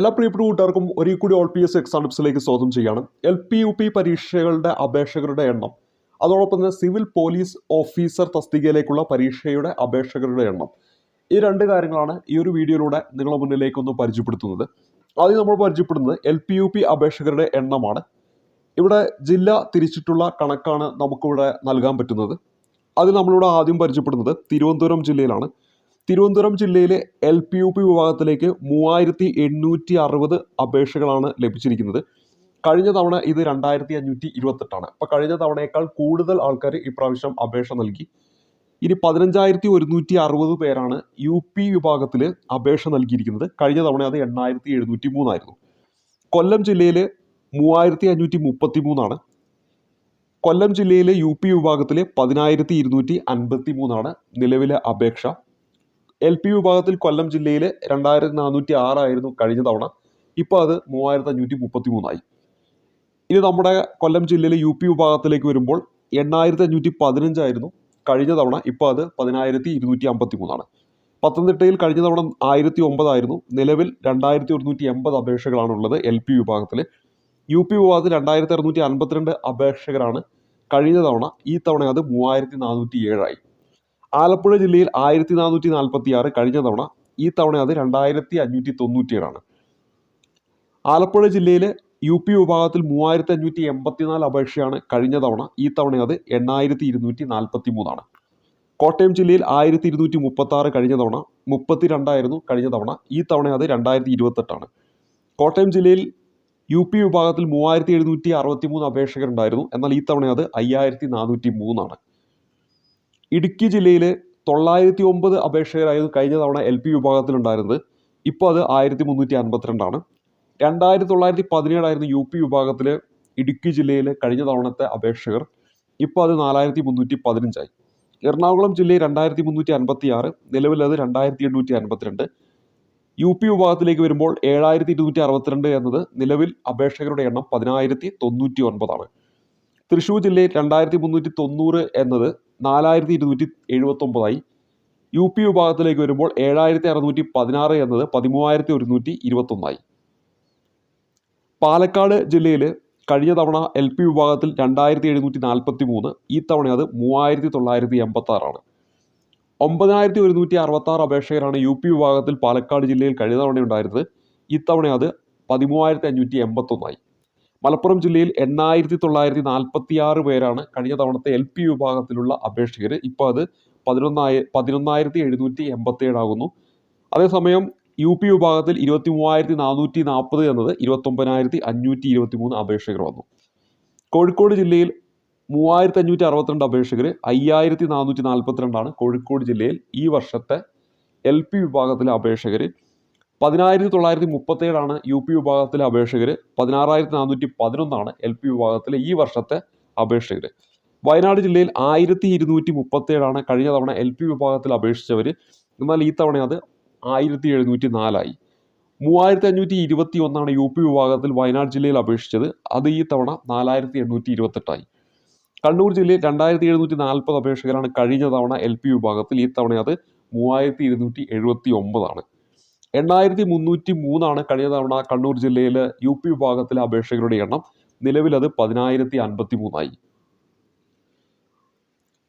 എല്ലാ പ്രിയപ്പെട്ട കൂട്ടുകാർക്കും ഒരിക്കൽ കൂടി ഓൾ പി എസ് എക്സാം ടിപ്സിലേക്ക് സ്വാഗതം ചെയ്യാണ് എൽ പി യു പി പരീക്ഷകളുടെ അപേക്ഷകരുടെ എണ്ണം അതോടൊപ്പം തന്നെ സിവിൽ പോലീസ് ഓഫീസർ തസ്തികയിലേക്കുള്ള പരീക്ഷയുടെ അപേക്ഷകരുടെ എണ്ണം. ഈ രണ്ട് കാര്യങ്ങളാണ് ഈ ഒരു വീഡിയോയിലൂടെ നിങ്ങളുടെ മുന്നിലേക്ക് ഒന്ന് പരിചയപ്പെടുത്തുന്നത്. ആദ്യം നമ്മൾ പരിചയപ്പെടുന്നത് എൽ പി യു പി അപേക്ഷകരുടെ എണ്ണമാണ്. ഇവിടെ ജില്ല തിരിച്ചിട്ടുള്ള കണക്കാണ് നമുക്കിവിടെ നൽകാൻ പറ്റുന്നത്. അതിൽ നമ്മളിവിടെ ആദ്യം പരിചയപ്പെടുന്നത് തിരുവനന്തപുരം ജില്ലയിലാണ്. തിരുവനന്തപുരം ജില്ലയിലെ എൽ പി യു പി വിഭാഗത്തിലേക്ക് മൂവായിരത്തി എണ്ണൂറ്റി അറുപത് അപേക്ഷകളാണ് ലഭിച്ചിരിക്കുന്നത്. കഴിഞ്ഞ തവണ ഇത് രണ്ടായിരത്തി അഞ്ഞൂറ്റി ഇരുപത്തെട്ടാണ് അപ്പോൾ കഴിഞ്ഞ തവണയേക്കാൾ കൂടുതൽ ആൾക്കാർ ഇപ്രാവശ്യം അപേക്ഷ നൽകി. ഇനി പതിനഞ്ചായിരത്തി ഒരുന്നൂറ്റി അറുപത് പേരാണ് യു പി വിഭാഗത്തിൽ അപേക്ഷ നൽകിയിരിക്കുന്നത്. കഴിഞ്ഞ തവണ അത് എണ്ണായിരത്തി എഴുന്നൂറ്റി മൂന്നായിരുന്നു കൊല്ലം ജില്ലയിൽ മൂവായിരത്തി അഞ്ഞൂറ്റി മുപ്പത്തി മൂന്നാണ് കൊല്ലം ജില്ലയിലെ യു പി വിഭാഗത്തിൽ പതിനായിരത്തി ഇരുന്നൂറ്റി അൻപത്തി മൂന്നാണ് നിലവിലെ അപേക്ഷ. എൽ പി വിഭാഗത്തിൽ കൊല്ലം ജില്ലയിൽ രണ്ടായിരത്തി നാനൂറ്റി ആറായിരുന്നു കഴിഞ്ഞ തവണ. ഇപ്പോൾ അത് മൂവായിരത്തി അഞ്ഞൂറ്റി മുപ്പത്തി മൂന്നായി ഇനി നമ്മുടെ കൊല്ലം ജില്ലയിലെ യു പി വിഭാഗത്തിലേക്ക് വരുമ്പോൾ എണ്ണായിരത്തി അഞ്ഞൂറ്റി പതിനഞ്ചായിരുന്നു കഴിഞ്ഞ തവണ. ഇപ്പോൾ അത് പതിനായിരത്തി ഇരുന്നൂറ്റി അമ്പത്തി മൂന്നാണ് പത്തനംതിട്ടയിൽ കഴിഞ്ഞ തവണ ആയിരത്തി ഒമ്പതായിരുന്നു നിലവിൽ രണ്ടായിരത്തി ഒരുന്നൂറ്റി എൺപത് അപേക്ഷകളാണുള്ളത് എൽ പി വിഭാഗത്തിൽ യു പി വിഭാഗത്തിൽ രണ്ടായിരത്തി അറുന്നൂറ്റി അൻപത്തിരണ്ട് അപേക്ഷകരാണ് കഴിഞ്ഞ തവണ. ഈ തവണ അത് മൂവായിരത്തി നാനൂറ്റി ഏഴായി ആലപ്പുഴ ജില്ലയിൽ ആയിരത്തി നാനൂറ്റി നാൽപ്പത്തി ആറ് കഴിഞ്ഞ തവണ ഈ തവണ അത് രണ്ടായിരത്തി അഞ്ഞൂറ്റി തൊണ്ണൂറ്റി ഏഴാണ് ആലപ്പുഴ ജില്ലയിലെ യു പി വിഭാഗത്തിൽ മൂവായിരത്തി അഞ്ഞൂറ്റി എൺപത്തിനാല് അപേക്ഷയാണ് കഴിഞ്ഞ തവണ ഈ തവണ അത് എണ്ണായിരത്തി ഇരുന്നൂറ്റി നാൽപ്പത്തി മൂന്നാണ് കോട്ടയം ജില്ലയിൽ ആയിരത്തി ഇരുന്നൂറ്റി മുപ്പത്തി ആറ് കഴിഞ്ഞ തവണ മുപ്പത്തി രണ്ടായിരുന്നു കഴിഞ്ഞ തവണ ഈ തവണ അത് രണ്ടായിരത്തി ഇരുപത്തെട്ടാണ് കോട്ടയം ജില്ലയിൽ യു പി വിഭാഗത്തിൽ മൂവായിരത്തി എഴുന്നൂറ്റി അറുപത്തി മൂന്ന് അപേക്ഷകരുണ്ടായിരുന്നു എന്നാൽ ഈ തവണ അത് അയ്യായിരത്തി നാനൂറ്റി മൂന്നാണ് ഇടുക്കി ജില്ലയിൽ തൊള്ളായിരത്തി ഒമ്പത് അപേക്ഷകരായിരുന്നു കഴിഞ്ഞ തവണ എൽ പി വിഭാഗത്തിലുണ്ടായിരുന്നത്. ഇപ്പോൾ അത് ആയിരത്തി മുന്നൂറ്റി അൻപത്തിരണ്ടാണ്. രണ്ടായിരത്തി തൊള്ളായിരത്തി പതിനേഴായിരുന്നു യു പി വിഭാഗത്തിൽ ഇടുക്കി ജില്ലയിൽ കഴിഞ്ഞ തവണത്തെ അപേക്ഷകർ. ഇപ്പോൾ അത് നാലായിരത്തി മുന്നൂറ്റി പതിനഞ്ചായി എറണാകുളം ജില്ലയിൽ രണ്ടായിരത്തി മുന്നൂറ്റി അൻപത്തി ആറ് നിലവിൽ അത് രണ്ടായിരത്തി എണ്ണൂറ്റി അൻപത്തിരണ്ട് യു പി വിഭാഗത്തിലേക്ക് വരുമ്പോൾ ഏഴായിരത്തി ഇരുന്നൂറ്റി അറുപത്തിരണ്ട് എന്നത് നിലവിൽ അപേക്ഷകരുടെ എണ്ണം പതിനായിരത്തി തൊണ്ണൂറ്റി ഒൻപതാണ് തൃശ്ശൂർ ജില്ലയിൽ രണ്ടായിരത്തി മുന്നൂറ്റി തൊണ്ണൂറ് എന്നത് നാലായിരത്തി ഇരുന്നൂറ്റി എഴുപത്തൊമ്പതായി യു പി വിഭാഗത്തിലേക്ക് വരുമ്പോൾ ഏഴായിരത്തി അറുന്നൂറ്റി പതിനാറ് എന്നത് പതിമൂവായിരത്തി ഒരുന്നൂറ്റി ഇരുപത്തൊന്നായി പാലക്കാട് ജില്ലയിൽ കഴിഞ്ഞ തവണ എൽ പി വിഭാഗത്തിൽ രണ്ടായിരത്തി എഴുന്നൂറ്റി നാൽപ്പത്തി മൂന്ന് ഈ തവണ അത് മൂവായിരത്തി തൊള്ളായിരത്തി എൺപത്തി ആറാണ് ഒമ്പതിനായിരത്തി ഒരുന്നൂറ്റി അറുപത്തി ആറ് അപേക്ഷകരാണ് യു പി വിഭാഗത്തിൽ പാലക്കാട് ജില്ലയിൽ കഴിഞ്ഞ തവണ ഉണ്ടായിരുന്നത്. ഇത്തവണ അത് പതിമൂവായിരത്തി അഞ്ഞൂറ്റി എൺപത്തൊന്നായി മലപ്പുറം ജില്ലയിൽ എണ്ണായിരത്തി തൊള്ളായിരത്തി നാൽപ്പത്തി ആറ് പേരാണ് കഴിഞ്ഞ തവണത്തെ എൽ പി വിഭാഗത്തിലുള്ള അപേക്ഷകർ ഇപ്പോൾ അത് പതിനൊന്നായി പതിനൊന്നായിരത്തി എഴുന്നൂറ്റി എൺപത്തി ഏഴാകുന്നു അതേസമയം യു പി വിഭാഗത്തിൽ ഇരുപത്തി മൂവായിരത്തി നാനൂറ്റി നാൽപ്പത് എന്നത് ഇരുപത്തൊമ്പതിനായിരത്തി അഞ്ഞൂറ്റി ഇരുപത്തി മൂന്ന് അപേക്ഷകർ വന്നു. കോഴിക്കോട് ജില്ലയിൽ മൂവായിരത്തി അഞ്ഞൂറ്റി അറുപത്തിരണ്ട് അപേക്ഷകർ അയ്യായിരത്തി നാനൂറ്റി നാൽപ്പത്തിരണ്ടാണ് കോഴിക്കോട് ജില്ലയിൽ ഈ വർഷത്തെ എൽ പി വിഭാഗത്തിലെ അപേക്ഷകർ പതിനായിരത്തി തൊള്ളായിരത്തി മുപ്പത്തേഴാണ് യു പി വിഭാഗത്തിലെ അപേക്ഷകർ പതിനാറായിരത്തി നാനൂറ്റി പതിനൊന്നാണ് എൽ പി വിഭാഗത്തിലെ ഈ വർഷത്തെ അപേക്ഷകർ വയനാട് ജില്ലയിൽ ആയിരത്തി ഇരുന്നൂറ്റി മുപ്പത്തേഴാണ് കഴിഞ്ഞ തവണ എൽ പി വിഭാഗത്തിൽ അപേക്ഷിച്ചവർ എന്നാൽ ഈ തവണ അത് ആയിരത്തി എഴുന്നൂറ്റി നാലായി മൂവായിരത്തി അഞ്ഞൂറ്റി ഇരുപത്തി ഒന്നാണ് യു പി വിഭാഗത്തിൽ വയനാട് ജില്ലയിൽ അപേക്ഷിച്ചത്. അത് ഈ തവണ നാലായിരത്തി എണ്ണൂറ്റി ഇരുപത്തെട്ടായി കണ്ണൂർ ജില്ലയിൽ രണ്ടായിരത്തി എഴുന്നൂറ്റി നാൽപ്പത് അപേക്ഷകരാണ് കഴിഞ്ഞ തവണ എൽ പി വിഭാഗത്തിൽ. ഈ തവണ അത് മൂവായിരത്തി ഇരുന്നൂറ്റി എഴുപത്തി ഒമ്പതാണ് എണ്ണായിരത്തി മുന്നൂറ്റി മൂന്നാണ് കഴിഞ്ഞ തവണ കണ്ണൂർ ജില്ലയിൽ യു പി വിഭാഗത്തിലെ അപേക്ഷകരുടെ എണ്ണം. നിലവിൽ അത് പതിനായിരത്തി അൻപത്തി മൂന്നായി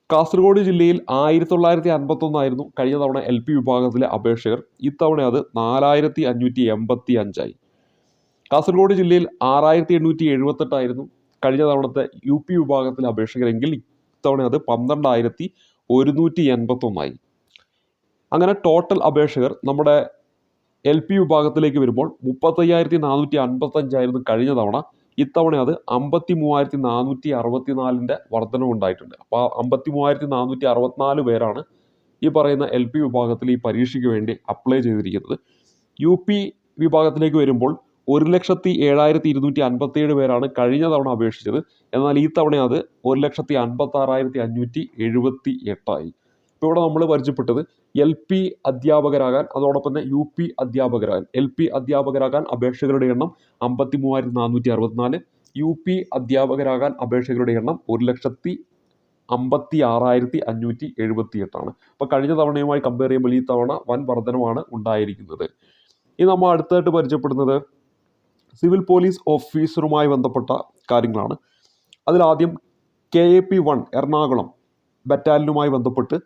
കാസർഗോഡ് ജില്ലയിൽ ആയിരത്തി തൊള്ളായിരത്തി അൻപത്തൊന്നായിരുന്നു കഴിഞ്ഞ തവണ എൽ പി വിഭാഗത്തിലെ അപേക്ഷകർ. ഇത്തവണ അത് നാലായിരത്തി അഞ്ഞൂറ്റി എൺപത്തി അഞ്ചായി കാസർഗോഡ് ജില്ലയിൽ ആറായിരത്തി എണ്ണൂറ്റി എഴുപത്തെട്ടായിരുന്നു കഴിഞ്ഞ തവണത്തെ യു പി വിഭാഗത്തിലെ അപേക്ഷകരെങ്കിൽ ഇത്തവണ അത് പന്ത്രണ്ടായിരത്തി ഒരുന്നൂറ്റി എൺപത്തൊന്നായി അങ്ങനെ ടോട്ടൽ അപേക്ഷകർ നമ്മുടെ എൽ പി വിഭാഗത്തിലേക്ക് വരുമ്പോൾ മുപ്പത്തയ്യായിരത്തി നാനൂറ്റി അൻപത്തഞ്ചായിരുന്നു കഴിഞ്ഞ തവണ. ഇത്തവണ അത് അമ്പത്തി മൂവായിരത്തി നാനൂറ്റി അറുപത്തിനാലിന്റെ വർധനവുണ്ടായിട്ടുണ്ട്. അപ്പോൾ അമ്പത്തി മൂവായിരത്തി നാനൂറ്റി അറുപത്തിനാല് പേരാണ് ഈ പറയുന്ന എൽ പി വിഭാഗത്തിൽ ഈ പരീക്ഷയ്ക്ക് വേണ്ടി അപ്ലൈ ചെയ്തിരിക്കുന്നത്. യു പി വിഭാഗത്തിലേക്ക് വരുമ്പോൾ ഒരു ലക്ഷത്തി ഏഴായിരത്തി ഇരുന്നൂറ്റി അൻപത്തിയേഴ് പേരാണ് കഴിഞ്ഞ തവണ അപേക്ഷിച്ചത്. എന്നാൽ ഈ തവണ അത് ഒരു ലക്ഷത്തി അൻപത്തി ആറായിരത്തി അഞ്ഞൂറ്റി എഴുപത്തി എട്ടായി ഇപ്പോൾ ഇവിടെ നമ്മൾ പരിചയപ്പെട്ടത് എൽ പി അധ്യാപകരാകാൻ അതോടൊപ്പം തന്നെ യു പി അധ്യാപകരാകാൻ. എൽ പി അധ്യാപകരാകാൻ അപേക്ഷകരുടെ എണ്ണം അമ്പത്തി മൂവായിരത്തി നാനൂറ്റി അറുപത്തിനാല് യു പി അധ്യാപകരാകാൻ അപേക്ഷകരുടെ എണ്ണം ഒരു ലക്ഷത്തി അമ്പത്തി ആറായിരത്തി അഞ്ഞൂറ്റി എഴുപത്തി എട്ടാണ് അപ്പോൾ കഴിഞ്ഞ തവണയുമായി കമ്പയർ ചെയ്യുമ്പോൾ ഈ തവണ വൻ വർധനമാണ് ഉണ്ടായിരിക്കുന്നത്. ഇനി നമ്മൾ അടുത്തായിട്ട് പരിചയപ്പെടുന്നത് സിവിൽ പോലീസ് ഓഫീസറുമായി ബന്ധപ്പെട്ട കാര്യങ്ങളാണ്. അതിലാദ്യം K A P one Ernakulam ബറ്റാലിയനുമായി ബന്ധപ്പെട്ട്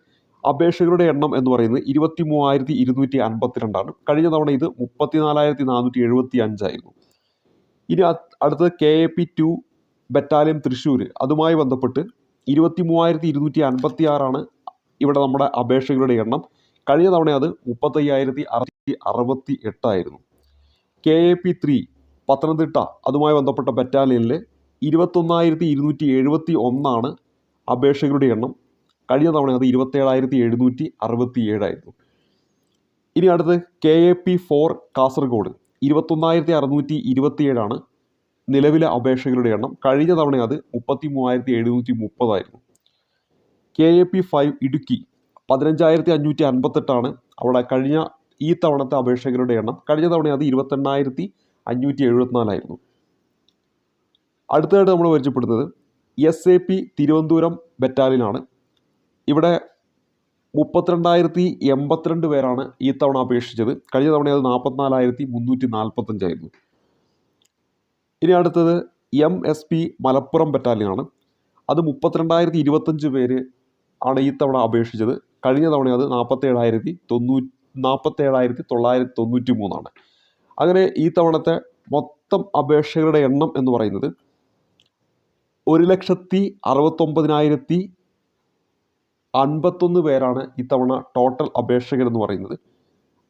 അപേക്ഷകരുടെ എണ്ണം എന്ന് പറയുന്നത് ഇരുപത്തി മൂവായിരത്തി ഇരുന്നൂറ്റി അൻപത്തിരണ്ടാണ് കഴിഞ്ഞ തവണ ഇത് മുപ്പത്തിനാലായിരത്തി നാനൂറ്റി എഴുപത്തി അഞ്ചായിരുന്നു ഇനി അടുത്തത് K A P two battalion Thrissur അതുമായി ബന്ധപ്പെട്ട് ഇരുപത്തി മൂവായിരത്തി ഇരുന്നൂറ്റി അൻപത്തി ആറാണ് ഇവിടെ നമ്മുടെ അപേക്ഷകരുടെ എണ്ണം. കഴിഞ്ഞ തവണ അത് മുപ്പത്തയ്യായിരത്തി അറുന്നൂറ്റി അറുപത്തി എട്ടായിരുന്നു K A P three Pathanamthitta അതുമായി ബന്ധപ്പെട്ട ബറ്റാലിയനിൽ ഇരുപത്തൊന്നായിരത്തി ഇരുന്നൂറ്റി എഴുപത്തി ഒന്നാണ് അപേക്ഷകരുടെ എണ്ണം. കഴിഞ്ഞ തവണ അത് ഇരുപത്തേഴായിരത്തി എഴുന്നൂറ്റി അറുപത്തി ഏഴായിരുന്നു ഇനി അടുത്ത് K A P four Kasaragod. ഇരുപത്തൊന്നായിരത്തി അറുന്നൂറ്റി ഇരുപത്തിയേഴാണ് നിലവിലെ അപേക്ഷകരുടെ എണ്ണം. കഴിഞ്ഞ തവണ അത് മുപ്പത്തി മൂവായിരത്തി എഴുന്നൂറ്റി മുപ്പതായിരുന്നു K A P five Idukki പതിനഞ്ചായിരത്തി അഞ്ഞൂറ്റി അൻപത്തെട്ടാണ് അവിടെ കഴിഞ്ഞ ഈ തവണത്തെ അപേക്ഷകരുടെ എണ്ണം. കഴിഞ്ഞ തവണ അത് ഇരുപത്തെണ്ണായിരത്തി അഞ്ഞൂറ്റി എഴുപത്തിനാലായിരുന്നു അടുത്തതായിട്ട് നമ്മൾ പരിചയപ്പെടുന്നത് എസ് എ പി തിരുവനന്തപുരം ബറ്റാലിയനാണ്. ഇവിടെ മുപ്പത്തിരണ്ടായിരത്തി എൺപത്തിരണ്ട് പേരാണ് ഈ തവണ അപേക്ഷിച്ചത്. കഴിഞ്ഞ തവണ അത് നാൽപ്പത്തിനാലായിരത്തി മുന്നൂറ്റി നാൽപ്പത്തഞ്ചായിരുന്നു ഇനി അടുത്തത് എം എസ് പി മലപ്പുറം ബറ്റാലിയനാണ് അത് മുപ്പത്തിരണ്ടായിരത്തി ഇരുപത്തഞ്ച് പേര് ആണ് ഈ തവണ അപേക്ഷിച്ചത്. കഴിഞ്ഞ തവണ അത് നാൽപ്പത്തേഴായിരത്തി തൊണ്ണൂ നാൽപ്പത്തേഴായിരത്തി തൊള്ളായിരത്തി തൊണ്ണൂറ്റി മൂന്നാണ് അങ്ങനെ ഈ തവണത്തെ മൊത്തം അപേക്ഷകരുടെ എണ്ണം എന്ന് പറയുന്നത് ഒരു ലക്ഷത്തി അറുപത്തൊമ്പതിനായിരത്തി അൻപത്തൊന്ന് പേരാണ് ഇത്തവണ ടോട്ടൽ അപേക്ഷകർ എന്ന് പറയുന്നത്.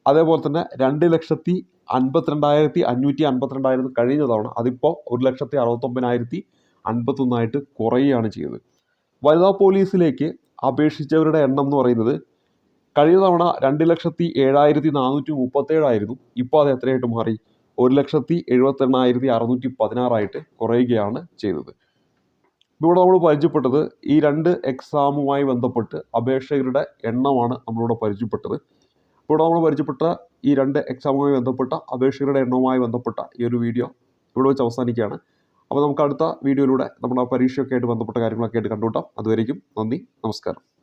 അതേപോലെ തന്നെ രണ്ട് ലക്ഷത്തി അൻപത്തിരണ്ടായിരത്തി അഞ്ഞൂറ്റി അൻപത്തിരണ്ടായിരുന്നു കഴിഞ്ഞ തവണ. അതിപ്പോൾ ഒരു ലക്ഷത്തി അറുപത്തൊമ്പതിനായിരത്തി അൻപത്തൊന്നായിട്ട് കുറയുകയാണ് ചെയ്തത് വനിതാ പോലീസിലേക്ക് അപേക്ഷിച്ചവരുടെ എണ്ണം എന്ന് പറയുന്നത് കഴിഞ്ഞ തവണ രണ്ട് ലക്ഷത്തി ഏഴായിരത്തി നാനൂറ്റി മുപ്പത്തേഴായിരുന്നു. ഇപ്പോൾ അത് എത്രയായിട്ട് മാറി? ഒരു ലക്ഷത്തി എഴുപത്തെണ്ണായിരത്തി അറുന്നൂറ്റി പതിനാറായിട്ട് കുറയുകയാണ് ചെയ്തത്. ഇവിടെ നമ്മൾ പരിചയപ്പെട്ടത് ഈ രണ്ട് എക്സാമുമായി ബന്ധപ്പെട്ട് അപേക്ഷകരുടെ എണ്ണമാണ് നമ്മളിവിടെ പരിചയപ്പെട്ടത്. ഇവിടെ നമ്മൾ പരിചയപ്പെട്ട ഈ രണ്ട് എക്സാമുമായി ബന്ധപ്പെട്ട അപേക്ഷകരുടെ എണ്ണവുമായി ബന്ധപ്പെട്ട ഈ ഒരു വീഡിയോ ഇവിടെ വെച്ച് അവസാനിക്കുകയാണ്. അപ്പോൾ നമുക്ക് അടുത്ത വീഡിയോയിലൂടെ നമ്മുടെ പരീക്ഷയൊക്കെ ആയിട്ട് ബന്ധപ്പെട്ട കാര്യങ്ങളൊക്കെ ആയിട്ട് കണ്ടുകൂട്ടാം അതുവരേക്കും നന്ദി നമസ്കാരം.